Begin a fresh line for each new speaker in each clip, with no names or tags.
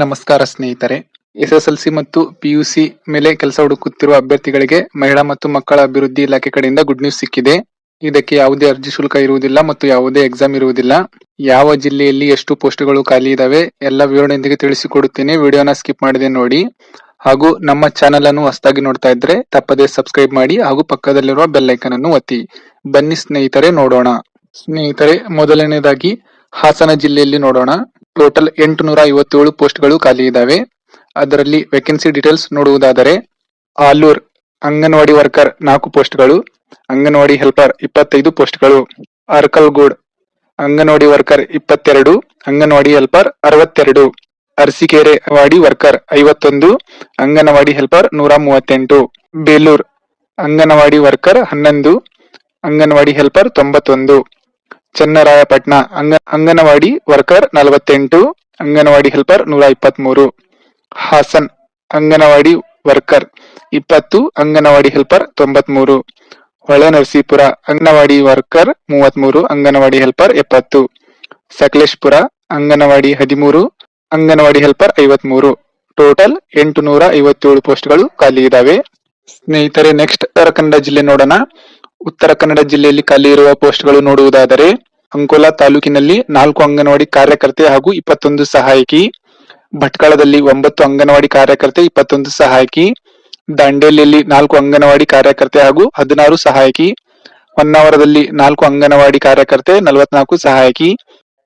ನಮಸ್ಕಾರ ಸ್ನೇಹಿತರೆ. S S L C ಮತ್ತು ಪಿಯುಸಿ ಮೇಲೆ ಕೆಲಸ ಹುಡುಕುತ್ತಿರುವ ಅಭ್ಯರ್ಥಿಗಳಿಗೆ ಮಹಿಳಾ ಮತ್ತು ಮಕ್ಕಳ ಅಭಿವೃದ್ಧಿ ಇಲಾಖೆ ಕಡೆಯಿಂದ ಗುಡ್ ನ್ಯೂಸ್ ಸಿಕ್ಕಿದೆ. ಇದಕ್ಕೆ ಯಾವುದೇ ಅರ್ಜಿ ಶುಲ್ಕ ಇರುವುದಿಲ್ಲ ಮತ್ತು ಯಾವುದೇ ಎಕ್ಸಾಮ್ ಇರುವುದಿಲ್ಲ. ಯಾವ ಜಿಲ್ಲೆಯಲ್ಲಿ ಎಷ್ಟು ಪೋಸ್ಟ್ಗಳು ಖಾಲಿ ಇದಾವೆ ಎಲ್ಲ ವಿವರಣೆಯೊಂದಿಗೆ ತಿಳಿಸಿಕೊಡುತ್ತೇನೆ. ವಿಡಿಯೋನ ಸ್ಕಿಪ್ ಮಾಡದೆ ನೋಡಿ. ಹಾಗೂ ನಮ್ಮ ಚಾನೆಲ್ ಅನ್ನು ಹೊಸದಾಗಿ ನೋಡ್ತಾ ಇದ್ರೆ ತಪ್ಪದೆ ಸಬ್ಸ್ಕ್ರೈಬ್ ಮಾಡಿ ಹಾಗೂ ಪಕ್ಕದಲ್ಲಿರುವ ಬೆಲ್ ಅನ್ನು ಒತ್ತಿ. ಬನ್ನಿ ಸ್ನೇಹಿತರೆ, ನೋಡೋಣ. ಸ್ನೇಹಿತರೆ, ಮೊದಲನೇದಾಗಿ ಹಾಸನ ಜಿಲ್ಲೆಯಲ್ಲಿ ನೋಡೋಣ. ಟೋಟಲ್ ಎಂಟುನೂರ ಐವತ್ತೇಳು ಪೋಸ್ಟ್ಗಳು ಖಾಲಿ ಇದ್ದಾವೆ ಅದರಲ್ಲಿ ವೇಕೆನ್ಸಿ ಡೀಟೇಲ್ಸ್ ನೋಡುವುದಾದರೆ, ಆಲೂರ್, ಅಂಗನವಾಡಿ ವರ್ಕರ್ ನಾಲ್ಕು ಪೋಸ್ಟ್ಗಳು, ಅಂಗನವಾಡಿ ಹೆಲ್ಪರ್ ಇಪ್ಪತ್ತೈದು ಪೋಸ್ಟ್ಗಳು ಅರ್ಕಲ್ಗೂಡ್ ಅಂಗನವಾಡಿ ವರ್ಕರ್ ಇಪ್ಪತ್ತೆರಡು, ಅಂಗನವಾಡಿ ಹೆಲ್ಪರ್ ಅರವತ್ತೆರಡು, ಅರಸಿಕೆರೆ ವಾಡಿ ವರ್ಕರ್ ಐವತ್ತೊಂದು, ಅಂಗನವಾಡಿ ಹೆಲ್ಪರ್ ನೂರ ಮೂವತ್ತೆಂಟು, ಬೇಲೂರ್, ಅಂಗನವಾಡಿ ವರ್ಕರ್ ಹನ್ನೊಂದು, ಅಂಗನವಾಡಿ ಹೆಲ್ಪರ್ ತೊಂಬತ್ತೊಂದು. ಚನ್ನರಾಯಪಟ್ಟಣ, ಅಂಗ, ಅಂಗನವಾಡಿ ವರ್ಕರ್ ನಲವತ್ತೆಂಟು, ಅಂಗನವಾಡಿ ಹೆಲ್ಪರ್ ನೂರ ಇಪ್ಪತ್ಮೂರು ಹಾಸನ್, ಅಂಗನವಾಡಿ ವರ್ಕರ್ ಇಪ್ಪತ್ತು, ಅಂಗನವಾಡಿ ಹೆಲ್ಪರ್ ತೊಂಬತ್ಮೂರು. ಹೊಳೆನರಸೀಪುರ ಅಂಗನವಾಡಿ ವರ್ಕರ್ ಮೂವತ್ಮೂರು, ಅಂಗನವಾಡಿ ಹೆಲ್ಪರ್ ಎಪ್ಪತ್ತು. ಸಕಲೇಶ್ಪುರ, ಅಂಗನವಾಡಿ ಹದಿಮೂರು, ಅಂಗನವಾಡಿ ಹೆಲ್ಪರ್ ಐವತ್ಮೂರು. ಟೋಟಲ್ ಎಂಟು ನೂರ ಐವತ್ತೇಳು ಪೋಸ್ಟ್ಗಳು ಖಾಲಿ ಇದಾವೆ. ಸ್ನೇಹಿತರೆ, ನೆಕ್ಸ್ಟ್ ಉತ್ತರ ಕನ್ನಡ ಜಿಲ್ಲೆ ನೋಡೋಣ. ಉತ್ತರ ಕನ್ನಡ ಜಿಲ್ಲೆಯಲ್ಲಿ ಖಾಲಿ ಇರುವ ಪೋಸ್ಟ್ಗಳು ನೋಡುವುದಾದರೆ, ಅಂಕೋಲಾ ತಾಲೂಕಿನಲ್ಲಿ ನಾಲ್ಕು ಅಂಗನವಾಡಿ ಕಾರ್ಯಕರ್ತೆ ಹಾಗೂ ಇಪ್ಪತ್ತೊಂದು ಸಹಾಯಕಿ, ಭಟ್ಕಳದಲ್ಲಿ ಒಂಬತ್ತು ಅಂಗನವಾಡಿ ಕಾರ್ಯಕರ್ತೆ, ಇಪ್ಪತ್ತೊಂದು ಸಹಾಯಕಿ, ದಾಂಡೇಲಿಯಲ್ಲಿ ನಾಲ್ಕು ಅಂಗನವಾಡಿ ಕಾರ್ಯಕರ್ತೆ ಹಾಗೂ ಹದಿನಾರು ಸಹಾಯಕಿ, ಹೊನ್ನಾವರದಲ್ಲಿ ನಾಲ್ಕು ಅಂಗನವಾಡಿ ಕಾರ್ಯಕರ್ತೆ, ನಲವತ್ನಾಲ್ಕು ಸಹಾಯಕಿ,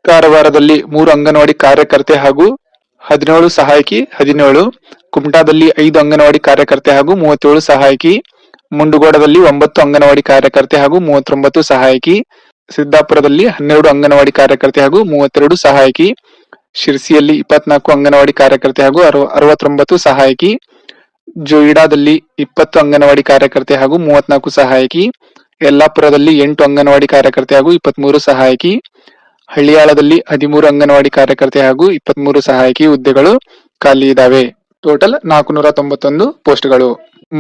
ಕಾರವಾರದಲ್ಲಿ ಮೂರು ಅಂಗನವಾಡಿ ಕಾರ್ಯಕರ್ತೆ ಹಾಗೂ ಹದಿನೇಳು ಸಹಾಯಕಿ, ಹದಿನೇಳು, ಕುಮಟಾದಲ್ಲಿ ಐದು ಅಂಗನವಾಡಿ ಕಾರ್ಯಕರ್ತೆ ಹಾಗೂ ಮೂವತ್ತೇಳು ಸಹಾಯಕಿ ಮುಂಡಗೋಡದಲ್ಲಿ ಒಂಬತ್ತು ಅಂಗನವಾಡಿ ಕಾರ್ಯಕರ್ತೆ ಹಾಗೂ ಮೂವತ್ತೊಂಬತ್ತು ಸಹಾಯಕಿ, ಸಿದ್ದಾಪುರದಲ್ಲಿ ಹನ್ನೆರಡು ಅಂಗನವಾಡಿ ಕಾರ್ಯಕರ್ತೆ ಹಾಗೂ ಮೂವತ್ತೆರಡು ಸಹಾಯಕಿ, ಶಿರ್ಸಿಯಲ್ಲಿ ಇಪ್ಪತ್ನಾಲ್ಕು ಅಂಗನವಾಡಿ ಕಾರ್ಯಕರ್ತೆ ಹಾಗೂ ಅರವತ್ತೊಂಬತ್ತು ಸಹಾಯಕಿ, ಜೊಯಿಡಾದಲ್ಲಿ ಇಪ್ಪತ್ತು ಅಂಗನವಾಡಿ ಕಾರ್ಯಕರ್ತೆ ಹಾಗೂ ಮೂವತ್ನಾಲ್ಕು ಸಹಾಯಕಿ, ಯಲ್ಲಾಪುರದಲ್ಲಿ ಎಂಟು ಅಂಗನವಾಡಿ ಕಾರ್ಯಕರ್ತೆ ಹಾಗೂ ಇಪ್ಪತ್ಮೂರು ಸಹಾಯಕಿ, ಹಳ್ಳಿಯಾಳದಲ್ಲಿ ಹದಿಮೂರು ಅಂಗನವಾಡಿ ಕಾರ್ಯಕರ್ತೆ ಹಾಗೂ ಇಪ್ಪತ್ಮೂರು ಸಹಾಯಕಿ ಹುದ್ದೆಗಳು ಖಾಲಿ ಇದಾವೆ. ಟೋಟಲ್ ನಾಲ್ಕುನೂರ ತೊಂಬತ್ತೊಂದು ಪೋಸ್ಟ್ಗಳು.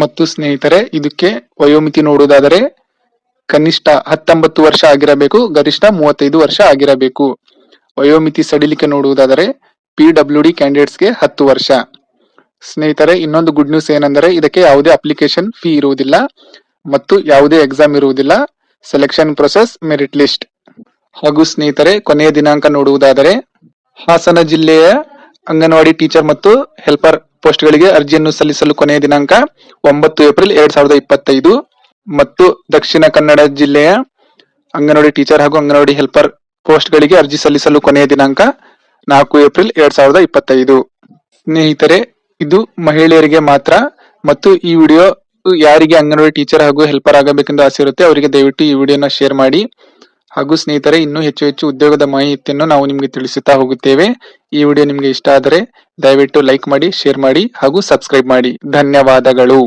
ಮತ್ತು ಸ್ನೇಹಿತರೆ, ಇದಕ್ಕೆ ವಯೋಮಿತಿ ನೋಡುವುದಾದರೆ ಕನಿಷ್ಠ ಹತ್ತೊಂಬತ್ತು ವರ್ಷ ಆಗಿರಬೇಕು, ಗರಿಷ್ಠ ಮೂವತ್ತೈದು ವರ್ಷ ಆಗಿರಬೇಕು. ವಯೋಮಿತಿ ಸಡಿಲಿಕೆ ನೋಡುವುದಾದರೆ ಪಿ ಡಬ್ಲ್ಯೂ ಡಿ ಕ್ಯಾಂಡಿಡೇಟ್ಸ್ಗೆ ಹತ್ತು ವರ್ಷ. ಸ್ನೇಹಿತರೆ, ಇನ್ನೊಂದು ಗುಡ್ ನ್ಯೂಸ್ ಏನೆಂದರೆ, ಇದಕ್ಕೆ ಯಾವುದೇ ಅಪ್ಲಿಕೇಶನ್ ಫೀ ಇರುವುದಿಲ್ಲ ಮತ್ತು ಯಾವುದೇ ಎಕ್ಸಾಮ್ ಇರುವುದಿಲ್ಲ. ಸೆಲೆಕ್ಷನ್ ಪ್ರೊಸೆಸ್ ಮೆರಿಟ್ ಲಿಸ್ಟ್ ಹಾಗೂ ಸ್ನೇಹಿತರೆ, ಕೊನೆಯ ದಿನಾಂಕ ನೋಡುವುದಾದರೆ ಹಾಸನ ಜಿಲ್ಲೆಯ ಅಂಗನವಾಡಿ ಟೀಚರ್ ಮತ್ತು ಹೆಲ್ಪರ್ ಪೋಸ್ಟ್ಗಳಿಗೆ ಅರ್ಜಿಯನ್ನು ಸಲ್ಲಿಸಲು ಕೊನೆಯ ದಿನಾಂಕ ಒಂಬತ್ತು ಏಪ್ರಿಲ್ ಎರಡ್ ಸಾವಿರದ ಇಪ್ಪತ್ತೈದು ಮತ್ತು ದಕ್ಷಿಣ ಕನ್ನಡ ಜಿಲ್ಲೆಯ ಅಂಗನವಾಡಿ ಟೀಚರ್ ಹಾಗೂ ಅಂಗನವಾಡಿ ಹೆಲ್ಪರ್ ಪೋಸ್ಟ್ಗಳಿಗೆ ಅರ್ಜಿ ಸಲ್ಲಿಸಲು ಕೊನೆಯ ದಿನಾಂಕ ನಾಲ್ಕು ಏಪ್ರಿಲ್ ಎರಡ್ ಸಾವಿರದ ಇಪ್ಪತ್ತೈದು. ಸ್ನೇಹಿತರೆ, ಇದು ಮಹಿಳೆಯರಿಗೆ ಮಾತ್ರ ಮತ್ತು ಈ ವಿಡಿಯೋ ಯಾರಿಗೆ ಅಂಗನವಾಡಿ ಟೀಚರ್ ಹಾಗೂ ಹೆಲ್ಪರ್ ಆಗಬೇಕೆಂದು ಆಸೆ ಇರುತ್ತೆ ಅವರಿಗೆ ದಯವಿಟ್ಟು ಈ ವಿಡಿಯೋನ ಶೇರ್ ಮಾಡಿ. ಹಾಗೂ ಸ್ನೇಹಿತರೆ, ಇನ್ನೂ ಹೆಚ್ಚು ಹೆಚ್ಚು ಉದ್ಯೋಗದ ಮಾಹಿತಿಯನ್ನು ನಾವು ನಿಮಗೆ ತಿಳಿಸುತ್ತಾ ಹೋಗುತ್ತೇವೆ. ಈ ವಿಡಿಯೋ ನಿಮಗೆ ಇಷ್ಟ ಆದರೆ ದಯವಿಟ್ಟು ಲೈಕ್ ಮಾಡಿ ಶೇರ್ ಮಾಡಿ ಹಾಗೂ ಸಬ್ಸ್ಕ್ರೈಬ್ ಮಾಡಿ. ಧನ್ಯವಾದಗಳು.